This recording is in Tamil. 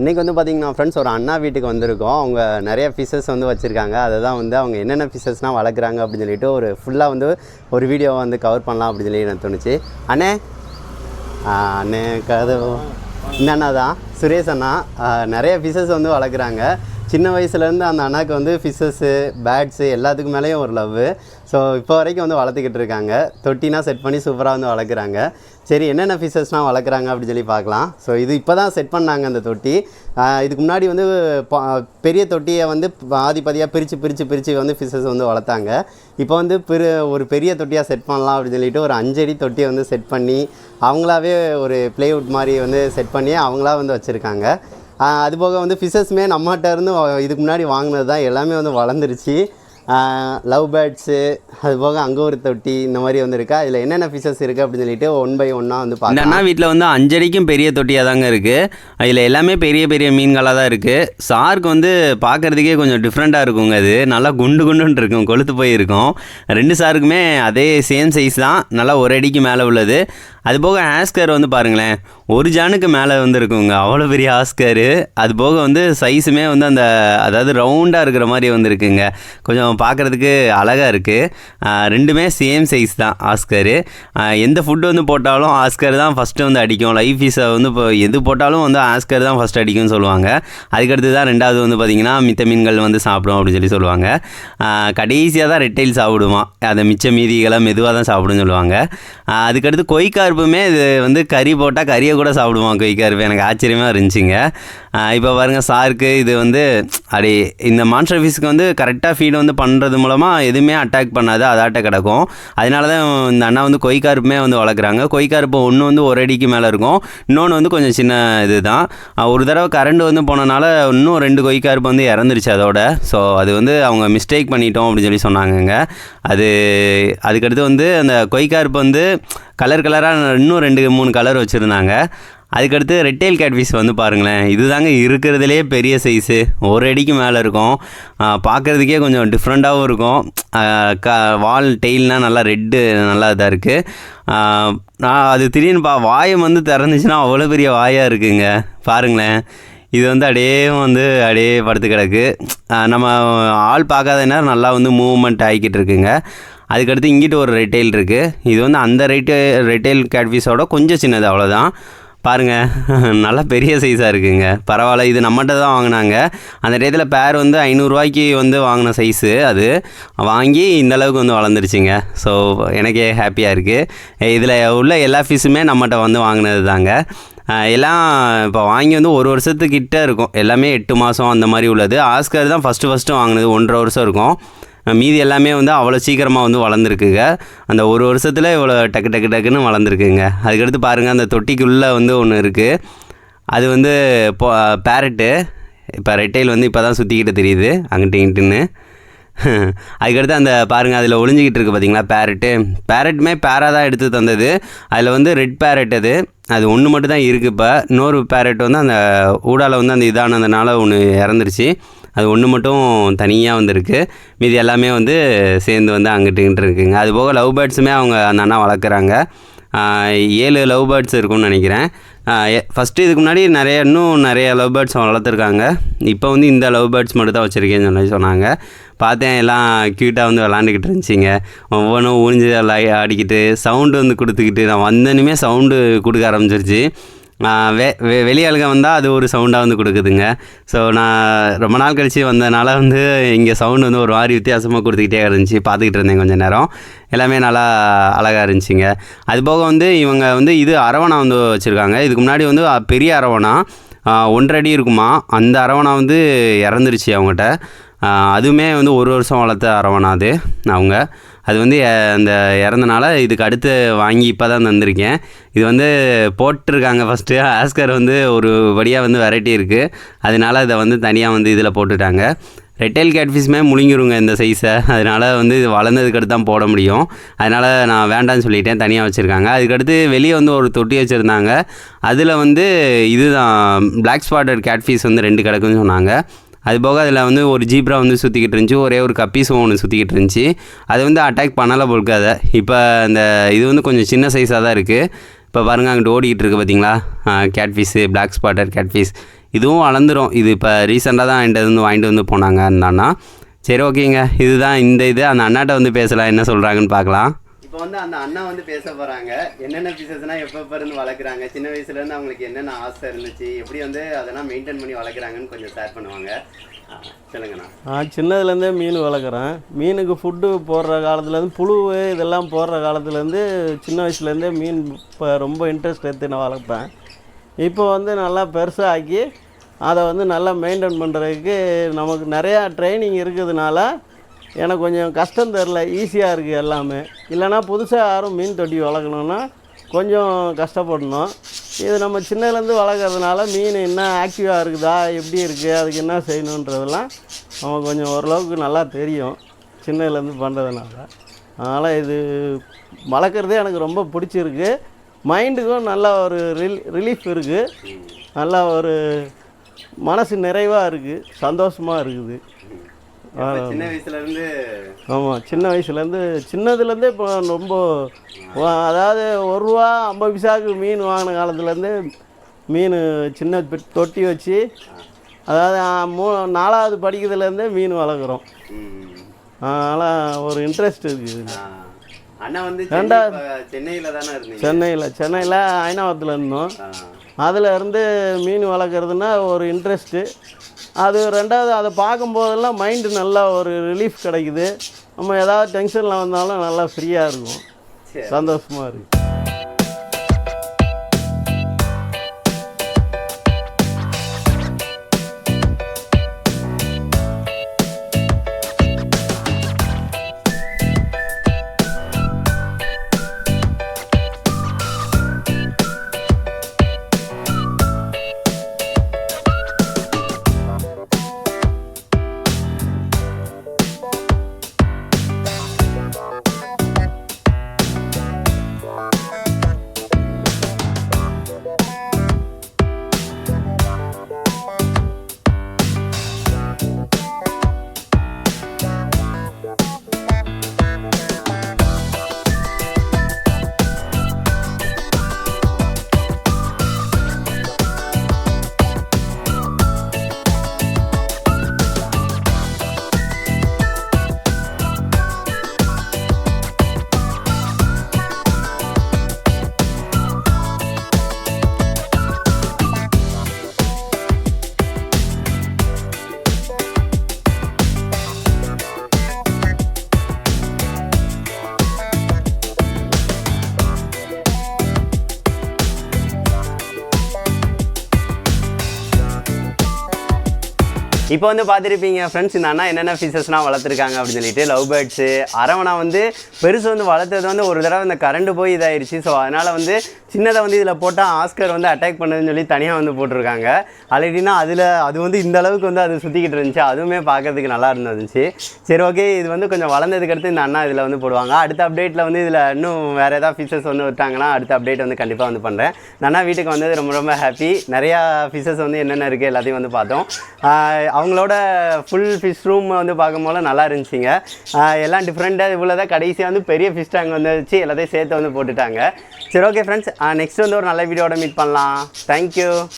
இன்றைக்கி வந்து பார்த்திங்கன்னா ஃப்ரெண்ட்ஸ் ஒரு அண்ணா வீட்டுக்கு வந்திருக்கோம். அவங்க நிறைய ஃபிஷஸ் வந்து வச்சுருக்காங்க. அதை தான் வந்து அவங்க என்னென்ன ஃபிஷஸ்னால் வளர்க்குறாங்க அப்படின்னு சொல்லிட்டு ஒரு ஃபுல்லாக வந்து ஒரு வீடியோ வந்து கவர் பண்ணலாம் அப்படின்னு சொல்லி எனக்கு தோணுச்சு. அண்ணே? அண்ணே கதவு. இந்த அண்ணா தான் சுரேஷ் அண்ணா. நிறைய ஃபிஷஸ் வந்து வளர்க்குறாங்க. சின்ன வயசுலேருந்து அந்த அண்ணாக்கு வந்து ஃபிஷ்ஷஸ்ஸு பேட்ஸு எல்லாத்துக்கு மேலேயும் ஒரு லவ் ஸோ இப்போ வரைக்கும் வந்து வளர்த்துக்கிட்டு இருக்காங்க. தொட்டினா செட் பண்ணி சூப்பராக வந்து வளர்க்குறாங்க. சரி என்னென்ன ஃபிஷஸ்லாம் வளர்க்குறாங்க அப்படின்னு சொல்லி பார்க்கலாம். ஸோ இது இப்போ தான் செட் பண்ணாங்க அந்த தொட்டி. இதுக்கு முன்னாடி வந்து பா- பெரிய தொட்டியை வந்து பாதி பாதியாக பிரித்து பிரித்து பிரித்து வந்து ஃபிஷஸ் வந்து வளர்த்தாங்க. இப்போ வந்து பெரு ஒரு பெரிய தொட்டியாக செட் பண்ணலாம் அப்படின்னு சொல்லிட்டு ஒரு அஞ்சடி தொட்டியை வந்து செட் பண்ணி அவங்களாவே ஒரு ப்ளேவுட் மாதிரி வந்து செட் பண்ணி அவங்களா வந்து வச்சுருக்காங்க. அதுபோக வந்து ஃபிஷஸ்மே நம்மகிட்ட இருந்து இதுக்கு முன்னாடி வாங்கினது தான் எல்லாமே வந்து வளர்ந்துருச்சு. லவ் பேர்ட்ஸு அது போக அங்கே ஒரு தொட்டி இந்த மாதிரி வந்து இருக்கா? இதில் என்னென்ன ஃபிஷஸ் இருக்குது அப்படின்னு சொல்லிட்டு ஒன் பை ஒன்னாக வந்து பார்த்து அண்ணா வீட்டில் வந்து அஞ்சடிக்கும் பெரிய தொட்டியாக தாங்க இருக்குது அதில் எல்லாமே பெரிய பெரிய மீன்களாக தான் இருக்குது சார்க் வந்து பார்க்குறதுக்கே கொஞ்சம் டிஃப்ரெண்ட்டாக இருக்குங்க அது. நல்லா குண்டு குண்டுன்னு இருக்கும் கொளுத்து போய் இருக்கும் ரெண்டு சாருக்குமே அதே சேம் சைஸ் தான். நல்லா ஒரு அடிக்கு மேலே உள்ளது. அது போக ஆஸ்கர் வந்து பாருங்களேன் ஒரு ஜானுக்கு மேலே வந்து இருக்குங்க அவ்வளோ பெரிய ஆஸ்கரு அது போக வந்து சைஸுமே வந்து அந்த அதாவது ரவுண்டாக இருக்கிற மாதிரி வந்துருக்குங்க. கொஞ்சம் பார்க்குறதுக்கு அழகாக இருக்குது ரெண்டுமே சேம் சைஸ் தான் ஆஸ்கரு எந்த ஃபுட்டு வந்து போட்டாலும் ஆஸ்கர் தான் ஃபஸ்ட்டு வந்து அடிக்கும். லைஃப் ஃபீஸை வந்து இப்போ எது போட்டாலும் வந்து ஆஸ்கர் தான் ஃபஸ்ட் அடிக்கும்னு சொல்லுவாங்க. அதுக்கடுத்து தான் ரெண்டாவது வந்து பார்த்திங்கன்னா மித்த மீன்கள் வந்து சாப்பிடும் அப்படின்னு சொல்லி சொல்லுவாங்க. கடைசியாக தான் ரெட்டைல் சாப்பிடுவான். அதை மிச்ச மீதிகளை மெதுவாக தான் சாப்பிடும்னு சொல்லுவாங்க. அதுக்கடுத்து அதுக்கடுத்து கொய்கார்ப்புமே இது வந்து கறி போட்டால் கறியை கூட சாப்பிடுவான் கொய்கார்ப்பு எனக்கு ஆச்சரியமாக இருந்துச்சுங்க. இப்போ பாருங்கள் சாருக்கு இது வந்து அப்படி இந்த மான்ஸ்டர் ஃபிஷ்க்கு வந்து கரெக்டாக ஃபீடு வந்து பண்ணுறது மூலமாக எதுவுமே அட்டாக் பண்ணாது அதாட்ட கிடக்கும். அதனால தான் இந்த அண்ணா வந்து கொய்கார்ப்புமே வந்து வளர்க்குறாங்க. கொய்கார்ப்பு ஒன்று வந்து ஒரு அடிக்கு மேலே இருக்கும். இன்னொன்று வந்து கொஞ்சம் சின்ன இது தான் ஒரு தடவை கரண்ட் வந்து போனனால இன்னும் ரெண்டு கொய்கார்ப்பு வந்து இறந்துருச்சு அதோட. ஸோ அது வந்து அவங்க மிஸ்டேக் பண்ணிட்டோம் அப்படின்னு சொல்லி சொன்னாங்கங்க. அது அதுக்கடுத்து வந்து அந்த கொய்கார்ப்பு வந்து கலர் கலராக இன்னும் ரெண்டு மூணு கலர் வச்சுருந்தாங்க. அதுக்கடுத்து ரெட்டேல் கேட்ஃபிஷ் வந்து பாருங்களேன். இதுதாங்க இருக்கிறதுலே பெரிய சைஸு ஒரு அடிக்கு மேலே இருக்கும். பார்க்குறதுக்கே கொஞ்சம் டிஃப்ரெண்ட்டாகவும் இருக்கும். க வால் டெய்ல்னால் நல்லா ரெட்டு நல்லா இதாக இருக்குது நான் அது திடீர்னு பா வாயம் வந்து திறந்துச்சுன்னா அவ்வளோ பெரிய வாயாக இருக்குங்க. பாருங்களேன். இது வந்து அப்படியே வந்து அப்படியே படுத்து கிடக்கு. நம்ம ஆள் பார்க்காத நேரம் நல்லா வந்து மூவ்மெண்ட் ஆகிக்கிட்டு இருக்குங்க. அதுக்கடுத்து இங்கிட்டு ஒரு ரெட்டைல் இருக்குது இது வந்து அந்த ரெட்டே ரெட்டைல் கேட்ஃபிஷோட கொஞ்சம் சின்னது அவ்வளோதான் பாருங்கள் நல்லா பெரிய சைஸாக இருக்குங்க. பரவாயில்ல இது நம்மகிட்ட தான் வாங்கினாங்க. அந்த டயத்தில் பேர் வந்து ஐநூறுரூவாய்க்கு வந்து வாங்கின சைஸு அது. வாங்கி இந்த அளவுக்கு வந்து வளர்ந்துருச்சுங்க. ஸோ எனக்கே ஹாப்பியாக இருக்குது இதில் உள்ள எல்லா ஃபிஷ்ஷுமே நம்மகிட்ட வந்து வாங்கினது தாங்க. எல்லாம் இப்போ வாங்கி வந்து ஒரு வருஷத்துக்கிட்ட இருக்கும். எல்லாமே எட்டு மாதம் அந்த மாதிரி உள்ளது. ஆஸ்கர் தான் ஃபஸ்ட்டு ஃபஸ்ட்டு வாங்கினது. ஒன்றரை வருஷம் இருக்கும். மீதி எல்லாமே வந்து அவ்வளோ சீக்கிரமாக வந்து வளர்ந்துருக்குங்க. அந்த ஒரு வருஷத்தில் இவ்வளோ டக்கு டக்கு டக்குன்னு வளர்ந்துருக்குங்க. அதுக்கடுத்து பாருங்கள் அந்த தொட்டிக்குள்ளே வந்து ஒன்று இருக்குது அது வந்து இப்போ பேரட்டு இப்போ ரெட்டைல் வந்து இப்போ தான் சுற்றிக்கிட்டு தெரியுது அங்கிட்டு இங்கிட்டுன்னு. அதுக்கடுத்து அந்த பாருங்கள் அதில் ஒளிஞ்சிக்கிட்டு இருக்குது பார்த்தீங்களா பேரட்டு பேரட்டுமே பேராக தான் எடுத்து தந்தது. அதில் வந்து ரெட் பேரட் அது. அது ஒன்று மட்டும் தான் இருக்குது இப்போ. இன்னொரு பேரட் வந்து அந்த ஊடால வந்து அந்த இதானதுனால ஒன்று இறந்துருச்சு. அது ஒன்று மட்டும் தனியாக வந்திருக்கு. மீதி எல்லாமே வந்து சேர்ந்து வந்து அங்கிட்டுங்கிட்டு இருக்குங்க. அது போக லவ் பேர்ட்ஸுமே அவங்க அந்த அண்ணா வளர்க்குறாங்க. ஏழு லவ் பேர்ட்ஸ் இருக்கும்னு நினைக்கிறேன். ஃபஸ்ட்டு இதுக்கு முன்னாடி நிறைய இன்னும் நிறைய லவ் பேர்ட்ஸ் வளர்த்துருக்காங்க. இப்போ வந்து இந்த லவ் பேர்ட்ஸ் மட்டும் தான் வச்சுருக்கேன்னு சொல்லி சொன்னாங்க. பார்த்தேன் எல்லாம் க்யூட்டாக வந்து விளாண்டுக்கிட்டு இருந்துச்சிங்க. ஒவ்வொன்றும் ஊஞ்சி லை ஆடிக்கிட்டு சவுண்டு வந்து கொடுத்துக்கிட்டு நான் வந்தனுமே சவுண்டு கொடுக்க ஆரம்பிச்சிருச்சு. வெ வெ வெளியாளுங்க வந்தால் அது ஒரு சவுண்டாக வந்து கொடுக்குதுங்க. ஸோ நான் ரொம்ப நாள் கழித்து வந்ததுனால வந்து இங்கே சவுண்டு வந்து ஒரு மாதிரி வித்தியாசமாக கொடுத்துக்கிட்டே இருந்துச்சு. பார்த்துக்கிட்டு இருந்தேன் கொஞ்சம் நேரம். எல்லாமே நல்லா அழகாக இருந்துச்சுங்க. அது போக வந்து இவங்க வந்து இது அரவணா வந்து வச்சுருக்காங்க. இதுக்கு முன்னாடி வந்து பெரிய அரவணா ஒன்றடி இருக்குமா? அந்த அரவணா வந்து இறந்துருச்சு அவங்ககிட்ட. அதுவுமே வந்து ஒரு வருஷம் வளர்த்த அரவணா அது அவங்க. அது வந்து அந்த இறந்தனால இதுக்கு அடுத்து வாங்கி இப்போ தான் தந்திருக்கேன். இது வந்து போட்டிருக்காங்க ஃபஸ்ட்டு ஆஸ்கர் வந்து ஒரு வழியாக வந்து வெரைட்டி இருக்குது அதனால இதை வந்து தனியாக வந்து இதில் போட்டுட்டாங்க. ரெட்டைல் கேட்ஃபிஷ்மே முழுங்கிருங்க இந்த சைஸை அதனால் வந்து இது வளர்ந்ததுக்கு அடுத்து தான் போட முடியும். அதனால் நான் வேண்டாம்னு சொல்லிட்டேன் தனியாக வச்சுருக்காங்க. அதுக்கடுத்து வெளியே வந்து ஒரு தொட்டி வச்சுருந்தாங்க. அதில் வந்து இதுதான் பிளாக் ஸ்பாட்டட் கேட்ஃபிஷ் வந்து ரெண்டு கிடக்குன்னு சொன்னாங்க. அது போக அதில் வந்து ஒரு ஜீப்ரா வந்து சுற்றிக்கிட்டு இருந்துச்சு. ஒரே ஒரு கப்பீஸும் ஒன்று சுற்றிக்கிட்டு இருந்துச்சு. அது வந்து அட்டாக் பண்ணலை போல்க்கு அதை. இப்போ அந்த இது வந்து கொஞ்சம் சின்ன சைஸாக தான் இருக்குது இப்போ பாருங்கள் அங்கிட்டு ஓடிக்கிட்டு இருக்குது பார்த்தீங்களா கேட்ஃபிஷ்ஷு பிளாக் ஸ்பாட்டர் கேட்ஃபிஷ் இதுவும் வளர்ந்துரும் இது இப்போ ரீசெண்டாக தான் என்கிட்ட வந்து வாங்கிட்டு வந்து போனாங்க அந்த அண்ணா சரி ஓகேங்க இதுதான் இந்த இது. அந்த அண்ணாட்ட வந்து பேசலாம். என்ன சொல்கிறாங்கன்னு பார்க்கலாம். இப்போ வந்து அந்த அண்ணா வந்து பேச போகிறாங்க என்னென்ன ஃபிஷஸ்னா எப்போ இருந்து வளர்க்குறாங்க? சின்ன வயசுல இருந்து அவங்களுக்கு என்னென்ன ஆசை இருந்துச்சு? எப்படி வந்து அதெல்லாம் மெயின்டைன் பண்ணி வளர்க்குறாங்கன்னு கொஞ்சம் ஷேர் பண்ணுவாங்க. ஆ, சொல்லுங்கண்ணா. நான் சின்னதுலேருந்தே மீன் வளர்க்குறேன். மீனுக்கு ஃபுட்டு போடுற காலத்துலேருந்து புழு இதெல்லாம் போடுற காலத்துலேருந்து சின்ன வயசுலேருந்தே மீன் இப்போ ரொம்ப இன்ட்ரெஸ்ட் எடுத்து நான் வளர்ப்பேன். இப்போ வந்து நல்லா பெருசாக ஆக்கி அதை வந்து நல்லா மெயின்டைன் பண்ணுறதுக்கு நமக்கு நிறையா ட்ரைனிங் இருக்கிறதுனால எனக்கு கொஞ்சம் கஷ்டம் தெரில ஈஸியாக இருக்குது எல்லாமே. இல்லைன்னா புதுசாக யாரும் மீன் தொட்டி வளர்க்கணுன்னா கொஞ்சம் கஷ்டப்படணும். இது நம்ம சின்னதுலேருந்து வளர்க்குறதுனால மீன் என்ன ஆக்டிவாக இருக்குதா எப்படி இருக்குது அதுக்கு என்ன செய்யணுன்றதெல்லாம் நம்ம கொஞ்சம் ஓரளவுக்கு நல்லா தெரியும் சின்னதுலேருந்து பண்ணுறதுனால அதனால் இது வளர்க்குறதே எனக்கு ரொம்ப பிடிச்சிருக்கு. மைண்டுக்கும் நல்ல ஒரு ரில் ரிலீஃப் இருக்குது நல்லா ஒரு மனசு நிறைவாக இருக்குது சந்தோஷமாக இருக்குது. சின்ன வயசுல இருந்து ஆமாம் சின்ன வயசுலேருந்து சின்னதுலேருந்தே இப்போ ரொம்ப அதாவது ஒரு ரூபா ஐம்பது பைசாவுக்கு மீன் வாங்கின காலத்துலேருந்து மீன் சின்ன தொட்டி வச்சு அதாவது மூ நாலாவது படிக்கிறதுலேருந்தே மீன் வளர்க்குறோம். அதனால் ஒரு இன்ட்ரெஸ்ட் இருக்குது. அண்ணா வந்து சென்னையில தானே இருந்தீங்க? சென்னையில் சென்னையில் ஐநாவரத்தில் இருந்தோம். அதில் இருந்து மீன் வளர்க்குறதுனா ஒரு இன்ட்ரெஸ்ட்டு அது ரெண்டாவது அதை பார்க்கும்போதெல்லாம் மைண்டு நல்லா ஒரு ரிலீஃப் கிடைக்குது. நம்ம ஏதாவது டென்ஷனில் வந்தாலும் நல்லா ஃப்ரீயாக இருக்கும். சந்தோஷமாக இருக்குது இப்போ வந்து பார்த்துருப்பீங்க ஃப்ரெண்ட்ஸ் இந்த அண்ணா என்னென்ன ஃபிஷஸ்லாம் வளர்த்துருக்காங்க அப்படின்னு சொல்லிட்டு லவ் பேர்ட்ஸு அரவணா வந்து பெருசு வந்து வளர்த்தது வந்து ஒரு தடவை இந்த கரண்ட் போய் இதாயிருச்சு. ஸோ அதனால் வந்து சின்னதை வந்து இதில் போட்டால் ஆஸ்கர் வந்து அட்டாக் பண்ணுதுன்னு சொல்லி தனியாக வந்து போட்டிருக்காங்க. ஆல்ரெடினா அதில் அது வந்து இந்த அளவுக்கு வந்து அது சுற்றிக்கிட்டு இருந்துச்சு. அதுவுமே பார்க்கறதுக்கு நல்லா இருந்துச்சு. சரி ஓகே இது வந்து கொஞ்சம் வளர்ந்ததுக்கு அடுத்து இந்த அண்ணா இதில் வந்து போடுவாங்க. அடுத்த அப்டேட்டில் வந்து இதில் இன்னும் வேறு ஏதாவது ஃபீச்சர்ஸ் வந்து விட்டாங்கன்னா அடுத்த அப்டேட் வந்து கண்டிப்பாக வந்து பண்ணுறேன் இந்த அண்ணா வீட்டுக்கு வந்தது ரொம்ப ரொம்ப ஹாப்பி நிறையா ஃபிஷஸ் வந்து என்னென்ன இருக்குது எல்லாத்தையும் வந்து பார்த்தோம். அவங்களோட ஃபுல் ஃபிஷ் ரூம் வந்து பார்க்கும்போது நல்லா இருந்துச்சுங்க. எல்லாம் டிஃப்ரெண்ட்டாக இவ்வளோ தான் கடைசியாக வந்து பெரிய ஃபிஷ் டேங்க் வந்து வச்சு எல்லாத்தையும் சேர்த்து வந்து போட்டுட்டாங்க. சரி ஓகே ஃப்ரெண்ட்ஸ் நெக்ஸ்ட் வந்து ஒரு நல்ல வீடியோட மீட் பண்ணலாம். தேங்க்யூ